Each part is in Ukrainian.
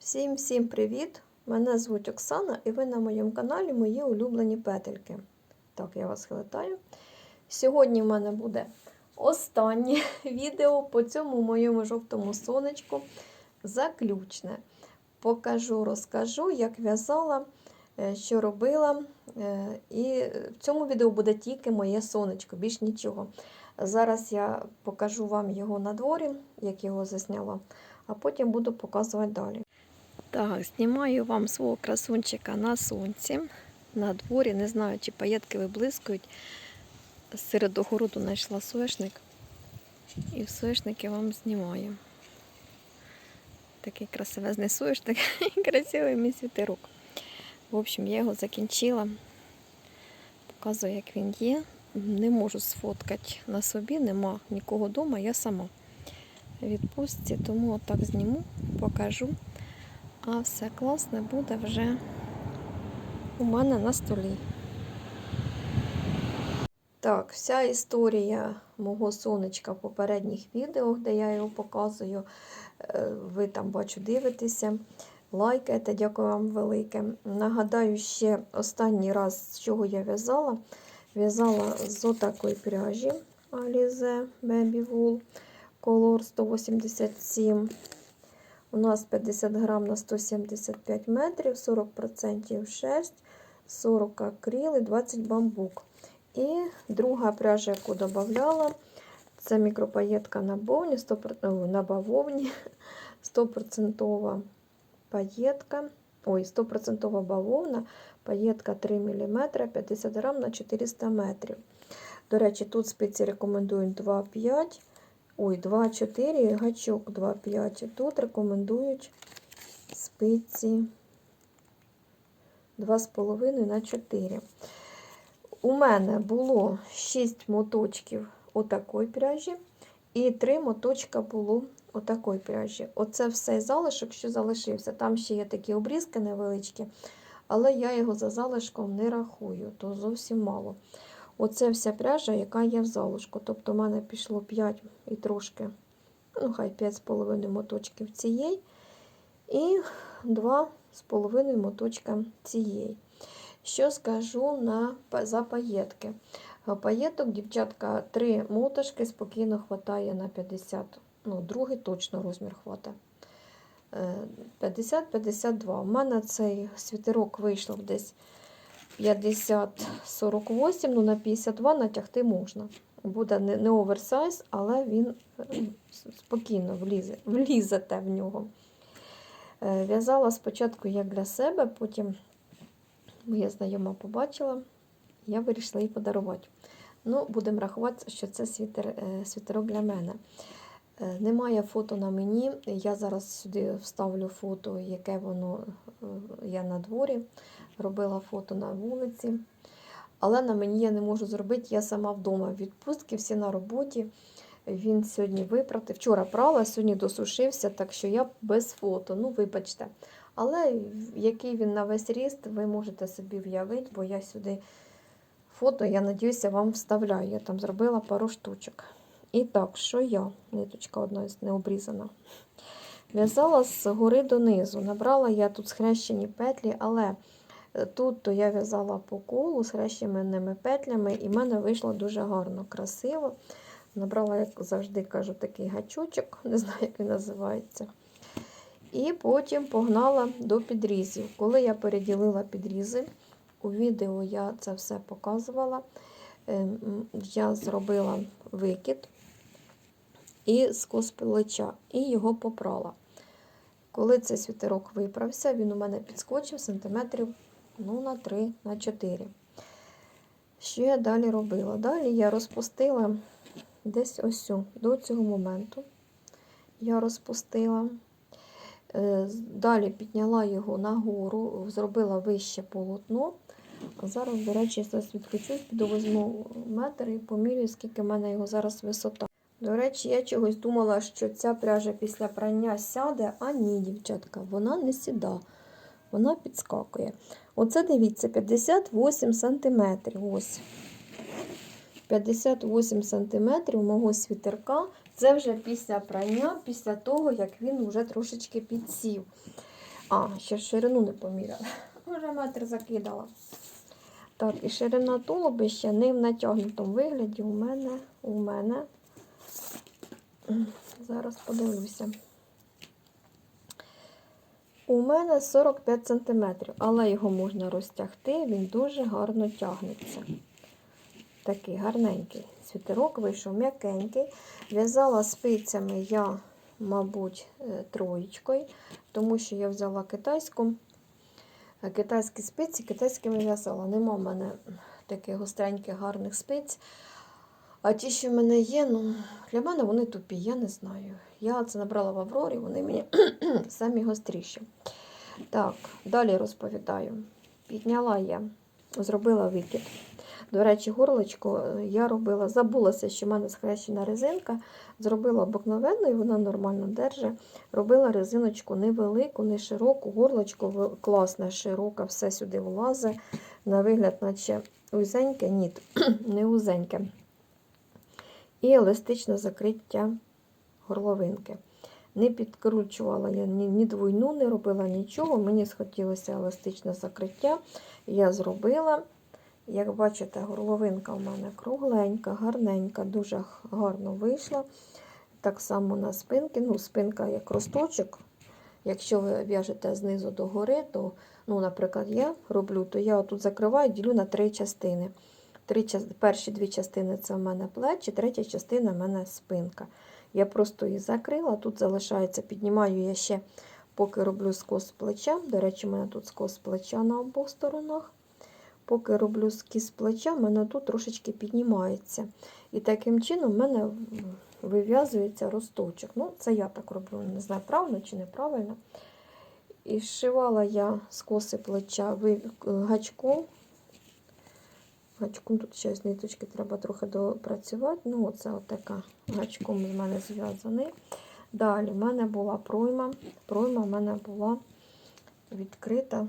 Всім всім привіт! Мене звуть Оксана і ви на моєму каналі Мої улюблені петельки. Так, я вас хилитаю. Сьогодні в мене буде останнє відео по цьому моєму жовтому сонечку. Заключне. Покажу, розкажу, як в'язала, е, що робила. Е, І в цьому відео буде тільки моє сонечко, більш нічого. Зараз я покажу вам його на дворі, як його засняла, а потім буду показувати далі. Так, знімаю вам свого красунчика на сонці, на дворі. Не знаю, чи паєтки виблискують. Серед огороду знайшла соєшник. І в соєшник я вам знімаю. Такий красивезний соєшник і красивий мій світерок. В общем, я його закінчила. Показую, як він є. Не можу сфоткати на собі, нема нікого вдома, я сама відпустці, тому отак зніму, покажу. А все класне буде вже у мене на столі. Так, вся історія мого сонечка в попередніх відео, де я його показую. е, Ви там бачу дивитеся, лайкаєте, дякую вам велике. Нагадаю ще останній раз, з чого я в'язала. В'язала з отакої пряжі Alize Baby Wool Color 187. У нас 50 грам на 175 метрів, 40% шерсть, 40 акрил і 20 бамбук. І друга пряжа, яку додавала, це мікропаєтка на бовні, 100%, на бавовні, 100% паєтка, ой, 100% бавовна, паєтка 3 мм, 50 грам на 400 метрів. До речі, тут спиці рекомендують 2,5 Ой, 2,4 гачок 2,5. Тут рекомендують спиці 2,5 на 4. У мене було 6 моточків отакої пряжі, і 3 моточка було отакої пряжі. Оце все залишок, що залишився. Там ще є такі обрізки невеличкі, але я його за залишком не рахую, то зовсім мало. Оце вся пряжа, яка є в залишку. Тобто, в мене пішло 5 і трошки, ну, хай 5,5 моточків цієї, і 2,5 моточка цієї. Що скажу на, за паєтки? Паєток, дівчатка, 3 моточки спокійно хватає на 50, ну, другий точно розмір хватає. 50-52. У мене цей світерок вийшов десь 50-48, ну на 52 натягти можна. Буде не, не оверсайз, але він спокійно влізе, влізете в нього. Е, В'язала спочатку як для себе, потім моя знайома побачила, я вирішила їй подарувати. Ну, Будемо рахувати, що це світер, е, світерок для мене. Е, Немає фото на мені. Я зараз сюди вставлю фото, яке воно я на дворі. Робила фото на вулиці. Але на мені я не можу зробити, я сама вдома. Відпустки всі на роботі. Він сьогодні випрати. Вчора прала, сьогодні досушився, так що я без фото. Ну, вибачте. Але який він на весь ріст, ви можете собі в'явити, бо я сюди фото, я надіюся, вам вставляю. Я там зробила пару штучок. І так, що я? Ниточка одна не обрізана. В'язала з гори донизу. Набрала я тут схрещені петлі, але тут то я в'язала по колу з хрещеними петлями, і в мене вийшло дуже гарно, красиво. Набрала, як завжди кажу, такий гачочок, не знаю, як він називається. І потім погнала до підрізів. Коли я переділила підрізи, у відео я це все показувала. Я зробила викид і скос плеча, і його попрала. Коли цей світерок виправся, він у мене підскочив сантиметрів ну, на 3 на 4. Що я далі робила? Далі я розпустила десь ось до цього моменту. Я розпустила. Далі підняла його нагору, зробила вище полотно. А зараз, до речі, я зараз відключусь, піду візьму метр і помірюю, скільки в мене його зараз висота. До речі, я чогось думала, що ця пряжа після прання сяде, а ні, дівчатка, вона не сіда, вона підскакує. Оце дивіться, 58 см. Ось. 58 см мого світерка. Це вже після прання, після того, як він вже трошечки підсів. А, ще ширину не поміряла. Вже метр закидала. Так, і ширина тулубища не в натягнутому вигляді у мене, у мене. Зараз подивлюся. У мене 45 см, але його можна розтягти, він дуже гарно тягнеться. Такий гарненький. Світерок вийшов м'якенький. В'язала спицями я, мабуть, е, троєчкою, тому що я взяла китайську. Китайські спиці, китайськими в'язала. Нема в мене таких гостреньких гарних спиць. А ті, що в мене є, ну, для мене вони тупі, я не знаю. Я це набрала в Аврорі, вони мені самі гостріші. Так, далі розповідаю. Підняла я, зробила викид. До речі, горлочку е, я робила, забулася, що в мене схрещена резинка. Зробила обикновенну і вона нормально держить. Робила резиночку невелику, не широку, горлочко в- класне, широке, все сюди влазить. На вигляд, наче узеньке, ні, не узеньке. І еластичне закриття горловинки. Не підкручувала я ні, ні двойну, не робила нічого. Мені схотілося еластичне закриття. Я зробила. Як бачите, горловинка у мене кругленька, гарненька, дуже гарно вийшла. Так само на спинки. Ну, спинка як росточок. Якщо ви в'яжете знизу до гори, то, ну, наприклад, я роблю, то я отут закриваю, ділю на три частини. Три, перші дві частини це в мене плечі, третя частина в мене спинка. Я просто її закрила, тут залишається, піднімаю я ще, поки роблю скос плеча. До речі, у мене тут скос плеча на обох сторонах. Поки роблю скіз плеча, в мене тут трошечки піднімається. І таким чином в мене вив'язується росточок. Ну, це я так роблю, не знаю, правильно чи неправильно. І зшивала я скоси плеча гачком. Гачком тут ще з ниточки треба трохи допрацювати. Ну, оце отака гачком з мене зв'язаний. Далі в мене була пройма. Пройма в мене була відкрита.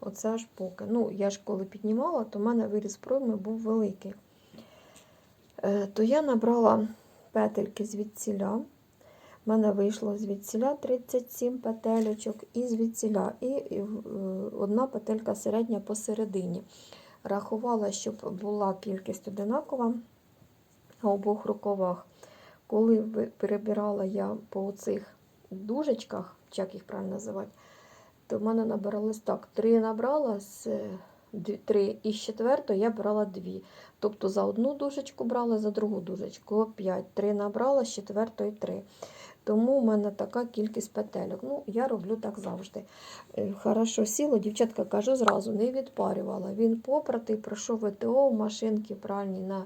Оце аж поки. Ну, я ж коли піднімала, то в мене виріз пройми був великий. Е, то я набрала петельки звідсіля. У мене вийшло звідсіля 37 петелечок і звідсіля. І, е, одна петелька середня посередині. Рахувала, щоб була кількість одинакова на обох рукавах. Коли перебирала я по цих дужечках, як їх правильно називати, то в мене набиралось так: три набрала з три, і з четвертої я брала дві. Тобто за одну дужечку брала, за другу дужечку п'ять. Три набрала, з четвертої три. Тому в мене така кількість петельок. Ну, я роблю так завжди. Е, Хорошо сіло, дівчатка кажу зразу, не відпарювала. Він попратий, пройшов ВТО в машинки пральні на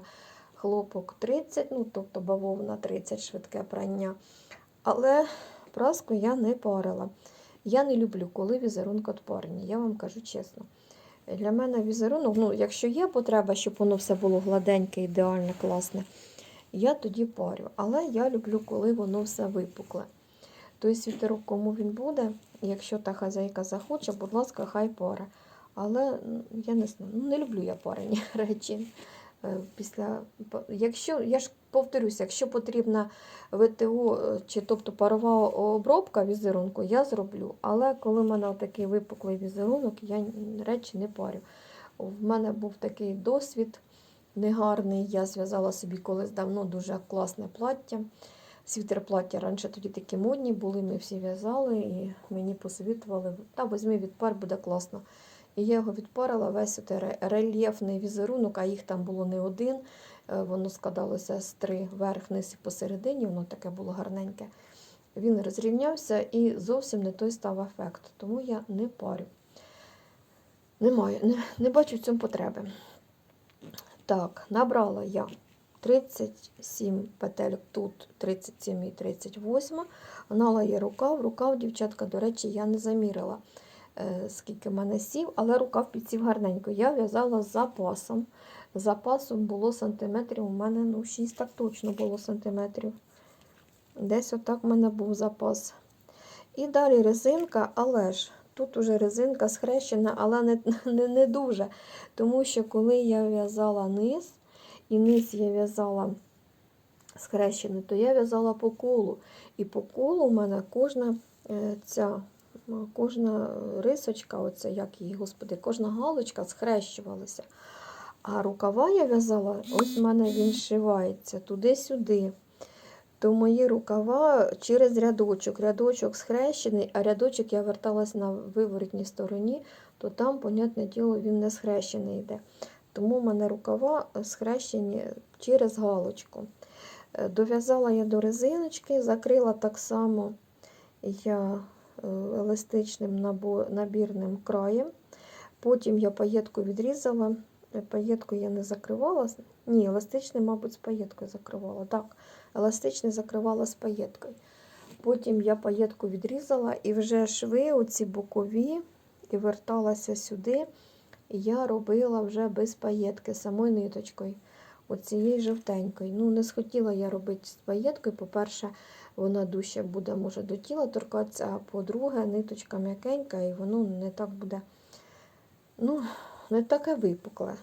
хлопок 30, ну тобто бавовна 30 швидке прання. Але праску я не парила. Я не люблю, коли візерунок відпарені, я вам кажу чесно. Для мене візерунок, ну, якщо є потреба, щоб воно все було гладеньке, ідеальне, класне, я тоді парю. Але я люблю, коли воно все випукле. Той світерок, кому він буде, якщо та хазяйка захоче, будь ласка, хай паре. Але я не знаю, ну, не люблю я парені речі. Е, Після, якщо, я ж повторюся, якщо потрібна ВТО е, чи тобто парова обробка візерунку, я зроблю. Але коли в мене такий випуклий візерунок, я речі не парю. В мене був такий досвід негарний. Я зв'язала собі колись давно дуже класне плаття. Світер плаття раніше тоді такі модні були, ми всі в'язали і мені посовітували, та візьми відпар, буде класно. І я його відпарила, весь рельєфний візерунок, а їх там було не один. Е, Воно складалося з три верх, низ і посередині, воно таке було гарненьке. Він розрівнявся і зовсім не той став ефект. Тому я не парю. Не маю, не, не бачу в цьому потреби. Так, набрала я 37 петель тут, 37 і 38. Гнала я рукав. Рукав, дівчатка, до речі, я не замірила, е, скільки в мене сів, але рукав підсів гарненько. Я в'язала з запасом. Запасом було сантиметрів, у мене ну, 6 так точно було сантиметрів. Десь отак в мене був запас. І далі резинка, але ж тут уже резинка схрещена, але не, не, не дуже. Тому що коли я в'язала низ, і низ я в'язала схрещений, то я в'язала по колу. І по колу в мене кожна е, ця кожна рисочка, оце як її, господи, кожна галочка схрещувалася. А рукава я в'язала, ось в мене він шивається туди-сюди. То мої рукава через рядочок. Рядочок схрещений, а рядочок я верталась на виворотній стороні, то там, понятне діло, він не схрещений йде. Тому в мене рукава схрещені через галочку. Е, Дов'язала я до резиночки, закрила так само я е, еластичним набірним краєм. Потім я паєтку відрізала. Е, Паєтку я не закривала. Ні, еластичний, мабуть, з паєткою закривала. Так, еластичний закривала з паєткою. Потім я паєтку відрізала і вже шви, оці бокові, і верталася сюди. І я робила вже без паєтки, самою ниточкою. Оцією жовтенькою. Ну, не схотіла я робити з паєткою. По-перше, вона дужче буде, може, до тіла торкатися, а по-друге, ниточка м'якенька, і воно не так буде, ну, не таке випукле.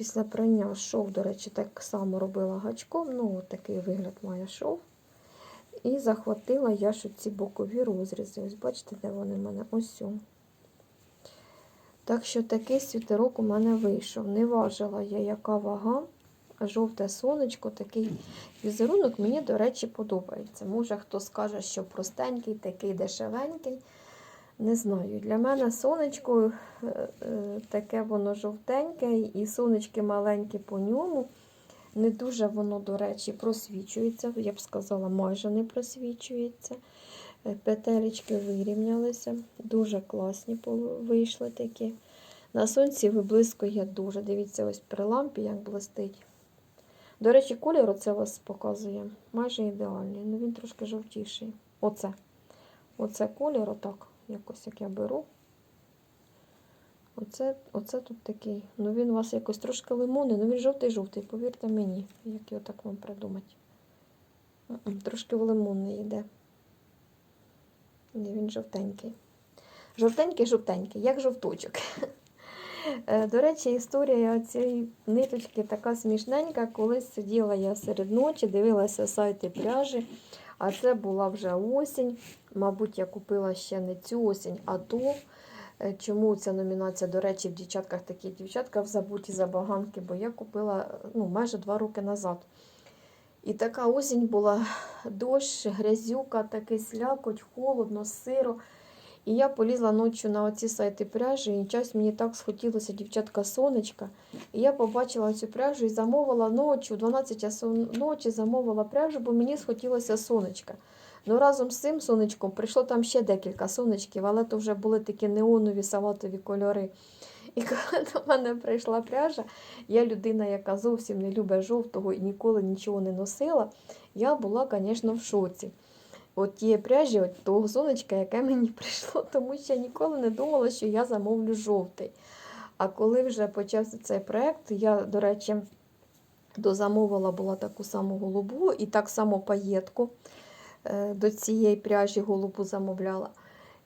Після прання шов, до речі, так само робила гачком. Ну, такий вигляд має шов. І захватила я ж ці бокові розрізи. Ось бачите, де вони в мене? Ось. Так що такий світерок у мене вийшов. Не важила я, яка вага. Жовте сонечко, такий візерунок мені, до речі, подобається. Може, хто скаже, що простенький, такий дешевенький. Не знаю. Для мене сонечко е, е, таке воно жовтеньке, і сонечки маленькі по ньому. Не дуже воно, до речі, просвічується. Я б сказала, майже не просвічується. Е, Петелечки вирівнялися. Дуже класні вийшли такі. На сонці виблискує дуже. Дивіться, ось при лампі як блистить. До речі, колір оце вас показує. Майже ідеальний. Ну він трошки жовтіший. Оце. Оце колір, отак. Якось як я беру. Оце, оце тут такий. Ну він у вас якось трошки лимонний, ну він жовтий-жовтий, повірте мені, як його так вам придумати. Трошки в лимонний йде. Він жовтенький. Жовтенький, жовтенький, як жовточок. Е, До речі, історія цієї ниточки така смішненька. Колись сиділа я серед ночі, дивилася сайти пряжі, а це була вже осінь. Мабуть, я купила ще не цю осінь, а ту. Е, Чому ця номінація, до речі, в дівчатках такі дівчатка в забуті забаганки, бо я купила ну, майже два роки назад. І така осінь була дощ, грязюка, такий слякоть, холодно, сиро. І я полізла ночі на оці сайти пряжі, і час мені так схотілося дівчатка сонечка. І я побачила цю пряжу і замовила ночі, о 12 часов ночі замовила пряжу, бо мені схотілося сонечка. Ну разом з цим сонечком прийшло там ще декілька сонечків, але то вже були такі неонові салатові кольори. І коли до мене прийшла пряжа, я людина, яка зовсім не любить жовтого і ніколи нічого не носила, я була, звісно, в шоці. От тієї пряжі, от того сонечка, яке мені прийшло, тому що я ніколи не думала, що я замовлю жовтий. А коли вже почався цей проєкт, я, до речі, дозамовила була таку саму голубу і так само паєтку е, до цієї пряжі голубу замовляла.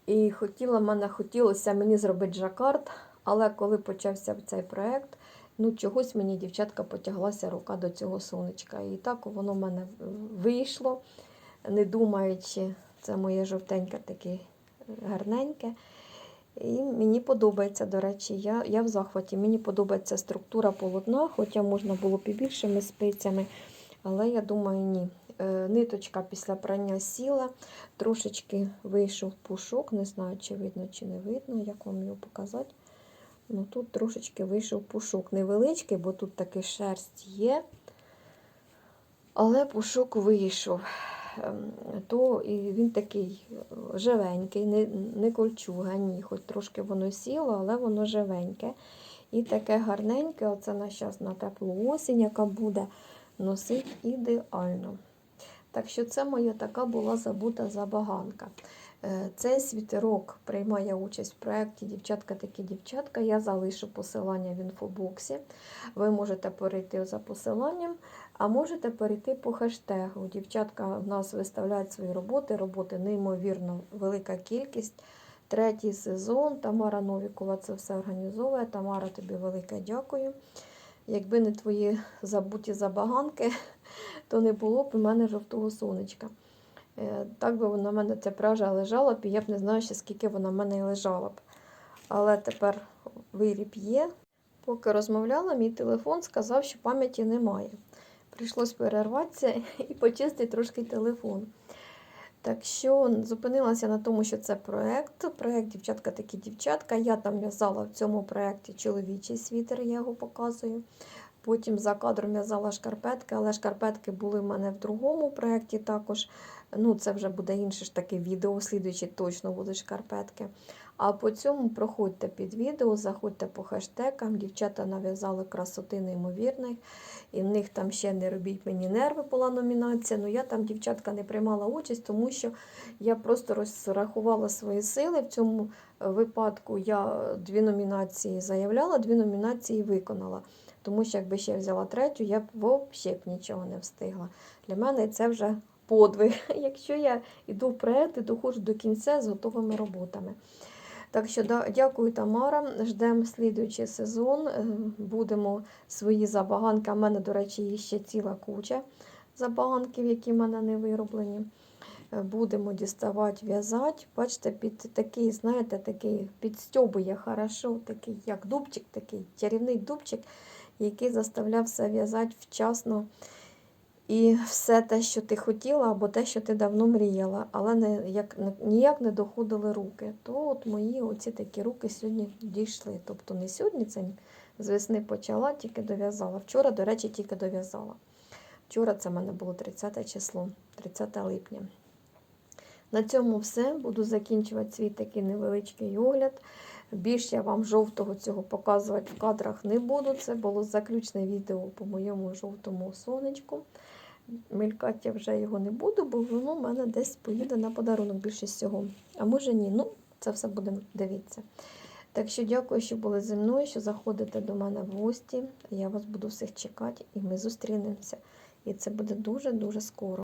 І хотіла мене, хотілося мені зробити жакард, але коли почався цей проєкт, ну чогось мені дівчатка потяглася рука до цього сонечка. І так воно в мене вийшло, не думаючи, це моє жовтеньке таке гарненьке. І мені подобається, до речі, я, я в захваті. Мені подобається структура полотна, хоча можна було б і більшими спицями, але я думаю, ні. Е, Ниточка після прання сіла, трошечки вийшов пушок, не знаю, чи видно, чи не видно, як вам його показати. Ну, тут трошечки вийшов пушок. Невеличкий, бо тут таки шерсть є. Але пушок вийшов. Ем, То і він такий е, живенький, не, не кольчуга, ні, хоч трошки воно сіло, але воно живеньке. І таке гарненьке, оце на щас на теплу осінь, яка буде носить ідеально. Так що це моя така була забута забаганка. Е, Цей світерок приймає участь в проєкті Дівчатка такі дівчатка. Я залишу посилання в інфобоксі. Ви можете перейти за посиланням, а можете перейти по хештегу. Дівчатка в нас виставляють свої роботи. Роботи неймовірно велика кількість. Третій сезон. Тамара Новікова це все організовує. Тамара, тобі велике дякую. Якби не твої забуті забаганки, то не було б у мене жовтого сонечка. Е, Так би вона в мене ця пряжа лежала б, і я б не знаю, ще скільки вона в мене і лежала б. Але тепер виріб є. Поки розмовляла, мій телефон сказав, що пам'яті немає. Прийшлось перерватися і почистити трошки телефон. Так що зупинилася на тому, що це проєкт. Проєкт дівчатка такі дівчатка. Я там в'язала в цьому проєкті чоловічий світер, я його показую. Потім за кадром в'язала шкарпетки, але шкарпетки були в мене в другому проєкті також. Ну, це вже буде інше ж таке відео, слідуючи точно будуть шкарпетки. А по цьому проходьте під відео, заходьте по хештегам. Дівчата нав'язали красоти неймовірних. І в них там ще не робіть мені нерви була номінація. Ну я там, дівчатка, не приймала участь, тому що я просто розрахувала свої сили. В цьому випадку я дві номінації заявляла, дві номінації виконала. Тому що якби ще взяла третю, я б взагалі нічого не встигла. Для мене це вже подвиг. Якщо я йду в проєкт і доходжу до кінця з готовими роботами. Так що дякую, Тамара. Ждемо слідуючий сезон. Е, Будемо свої забаганки. У мене, до речі, є ще ціла куча забаганків, які в мене не вироблені. Е, Будемо діставати, в'язати. Бачите, під такий, знаєте, такий підстьобує хорошо, такий як дубчик, такий чарівний дубчик, який заставляв все в'язати вчасно. І все те, що ти хотіла, або те, що ти давно мріяла, але не, як, ніяк не доходили руки. То от мої оці такі руки сьогодні дійшли. Тобто не сьогодні, це з весни почала, тільки дов'язала. Вчора, до речі, тільки дов'язала. Вчора це в мене було 30 число, 30 липня. На цьому все. Буду закінчувати свій такий невеличкий огляд. Більше я вам жовтого цього показувати в кадрах не буду. Це було заключне відео по моєму жовтому сонечку. Мелькати я вже його не буду, бо воно в мене десь поїде на подарунок більше всього. А може ні. Ну, це все будемо дивитися. Так що дякую, що були зі мною, що заходите до мене в гості. Я вас буду всіх чекати і ми зустрінемося. І це буде дуже-дуже скоро.